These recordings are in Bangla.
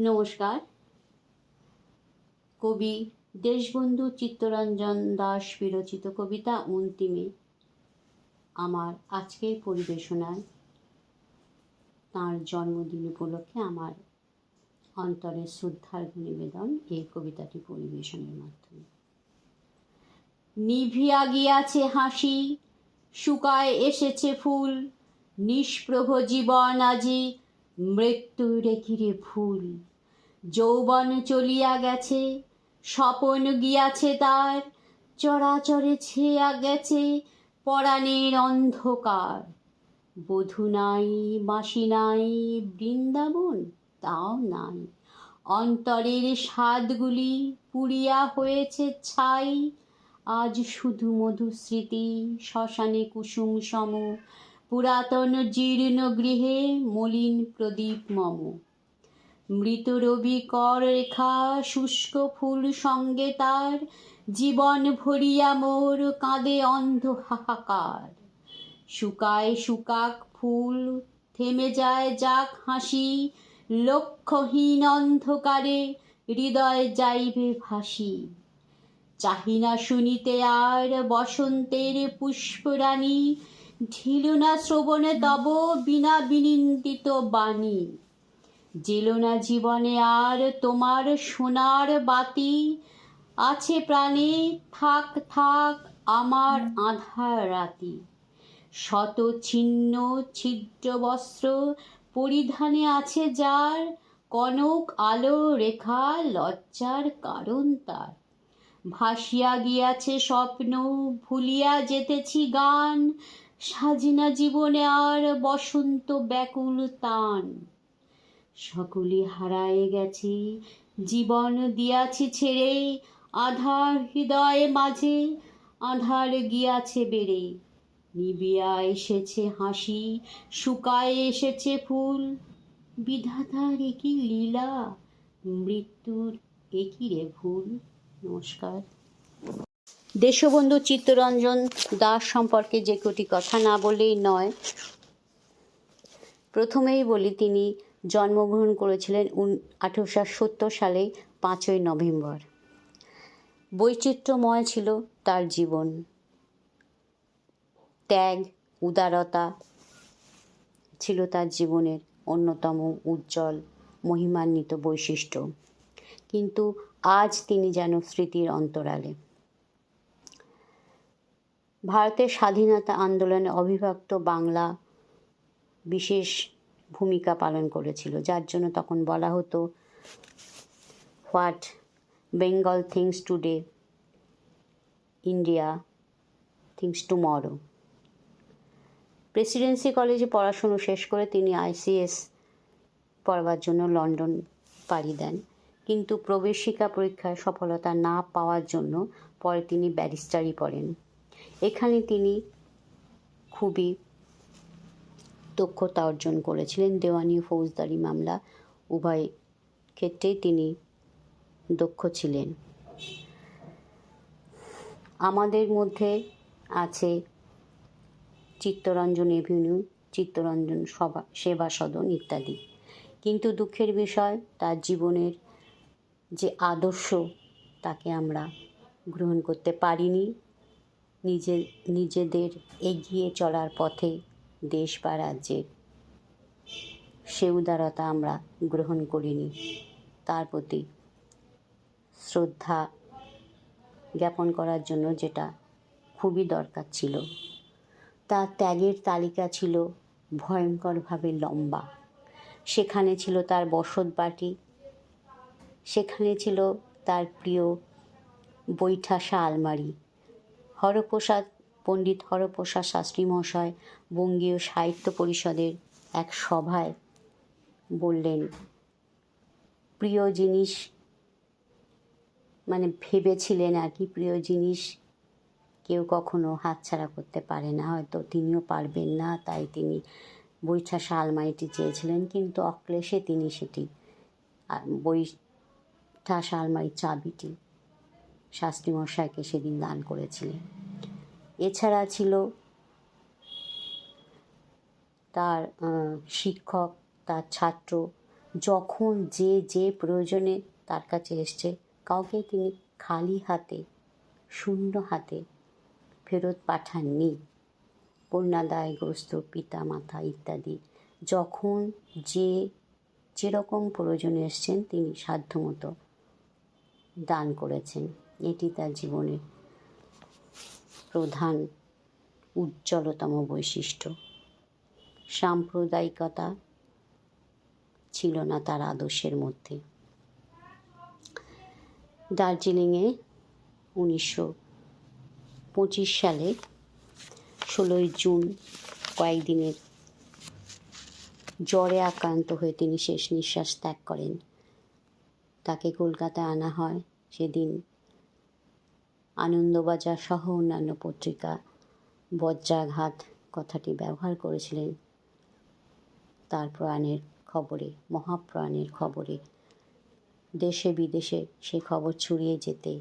নমস্কার। কবি দেশবন্ধু চিত্তরঞ্জন দাস বিরচিত কবিতা অন্তিমে আমার আজকের পরিবেশনায় তাঁর জন্মদিন উপলক্ষে আমার অন্তরের শ্রদ্ধার নিবেদন এই কবিতাটি পরিবেশনের মাধ্যমে। নিভিয়া গিয়াছে হাসি, শুকায় এসেছে ফুল, নিষ্প্রভ জীবন আজি মৃত্যু রেখিরে ফুল। যৌবন চলিয়া গেছে, স্বপন গিয়াছে তার চরাচরে ছেয়া গেছে পরাণের অন্ধকার। বধূ নাই, মাসি নাই, বৃন্দাবন তাও নাই। অন্তরের স্বাদগুলি পুড়িয়া হয়েছে ছাই। আজ শুধু মধুস্মৃতি, শ্মশানে কুসুম সম, পুরাতন জীর্ণ গৃহে মলিন প্রদীপ মম। মৃত রবি কর রেখা শুষ্ক ফুল সঙ্গে তার, জীবন ভরিয়া মোর কাঁদে অন্ধ হাহাকার শুকায় শুকাক ফুল, থেমে যায় যাক হাসি, লক্ষ্যহীন অন্ধকারে হৃদয় যাইবে ভাসি। চাহিনা শুনিতে আর বসন্তের পুষ্পরাণী, ঢিল না শ্রবণে তব বিনা বিনিন্দিত বাণী। জেলো না জীবনে আর তোমার সোনার বাতি। আছে প্রাণে, থাক থাক, আমার আধার রাতি। শত ছিন্ন ছিদ্র বস্ত্র পরিধানে আছে যার কনক আলো রেখা লজ্জার কারণ তার। ভাসিয়া গিয়াছে স্বপ্ন, ভুলিয়া যেতেছি গান। সাজিনা জীবনে আর বসন্ত ব্যাকুল তান। সকলে হারায়ে গেছি। জীবন দিয়াছি ছেড়ে, আধার হৃদয়ে মাঝে, আধার গিয়াছে বেড়ে। নিবিয়া এসেছে হাসি, শুকায় এসেছে ফুল। বিধাতার একই লীলা, মৃত্যুর একই রে ভুল। নমস্কার। দেশবন্ধু চিত্তরঞ্জন দাস সম্পর্কে যে কটি কথা না বলেই নয়, প্রথমেই বলি তিনি জন্মগ্রহণ করেছিলেন উন আঠেরোশো সত্তর সালে পাঁচই নভেম্বর। বৈচিত্র্যময় ছিল তার জীবন। ত্যাগ, উদারতা ছিল তার জীবনের অন্যতম উজ্জ্বল, মহিমান্বিত বৈশিষ্ট্য। কিন্তু আজ তিনি যেন স্মৃতির অন্তরালে। ভারতের স্বাধীনতা আন্দোলনে অবিভক্ত বাংলা, বিশেষ ভূমিকা পালন করেছিল, যার জন্য তখন বলা হতো, what Bengal thinks today, India thinks tomorrow. Presidency কলেজে পড়াশুনো শেষ করে তিনি আইসিএস পড়বার জন্য লন্ডন পাড়ি দেন। কিন্তু প্রবেশিকা পরীক্ষায় সফলতা না পাওয়ার জন্য পরে তিনি ব্যারিস্টারি পড়েন। এখানে তিনি খুবই দক্ষতা অর্জন করেছিলেন দেওয়ানি ফৌজদারি মামলা উভয় ক্ষেত্রেই তিনি দক্ষ ছিলেন। আমাদের মধ্যে আছে চিত্তরঞ্জন এভিনিউ, চিত্তরঞ্জন সভা, সেবা সদন ইত্যাদি। কিন্তু দুঃখের বিষয়, তার জীবনের যে আদর্শ, তাকে আমরা গ্রহণ করতে পারিনি। নিজের নিজেদের এগিয়ে চলার পথে দেশ বা রাজ্যের সে উদারতা আমরা গ্রহণ করিনি। তার প্রতি শ্রদ্ধা জ্ঞাপন করার জন্য যেটা খুবই দরকার ছিল। তার ত্যাগের তালিকা ছিল ভয়ঙ্করভাবে লম্বা। সেখানে ছিল তার বসত বাটি। সেখানে ছিল তার প্রিয় বৈঠাসা আলমারি। হরপ্রসাদ পণ্ডিত হরপ্রসাদ শাস্ত্রী মহাশয় বঙ্গীয় সাহিত্য পরিষদের এক সভায় বললেন, প্রিয় জিনিস মানে ভেবেছিলেন আর কি, প্রিয় জিনিস কেউ কখনো হাতছাড়া করতে পারে না। হয়তো তিনিও পারবেন না, তাই তিনি বৈঠাসা আলমারিটি চেয়েছিলেন, কিন্তু অক্লেশে তিনি সেটি, আর বৈঠাসা আলমারির চাবিটি শাস্ত্রী মশাইকে সেদিন দান করেছিলেন। এছাড়া ছিল তার শিক্ষক, তার ছাত্র, যখন যে যে প্রয়োজনে তার কাছে এসছে, কাউকে তিনি খালি হাতে, শূন্য হাতে ফেরত পাঠাননি। কন্যাদায়গ্রস্ত পিতা মাতা ইত্যাদি। যখন যে, যেরকম প্রয়োজনে এসছেন, তিনি সাধ্যমতো দান করেছেন। এটি তার জীবনের প্রধান উজ্জ্বলতম বৈশিষ্ট্য। সাম্প্রদায়িকতা ছিল না তার আদর্শের মধ্যে। দার্জিলিংয়ে উনিশশো পঁচিশ সালে ষোলোই জুন কয়েকদিনের জ্বরে আক্রান্ত হয়ে তিনি শেষ নিঃশ্বাস ত্যাগ করেন। তাকে কলকাতায় আনা হয় সেদিন আনন্দবাজার সহ অন্যান্য পত্রিকা বজ্রাঘাত কথাটি ব্যবহার করেছিলেন। তার প্রাণের খবরে, মহাপ্রাণের খবরে, দেশে বিদেশে সে খবর ছড়িয়ে যেতে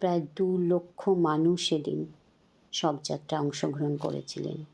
প্রায় দু লক্ষ মানুষ সেদিন শবযাত্রা অংশগ্রহণ করেছিলেন।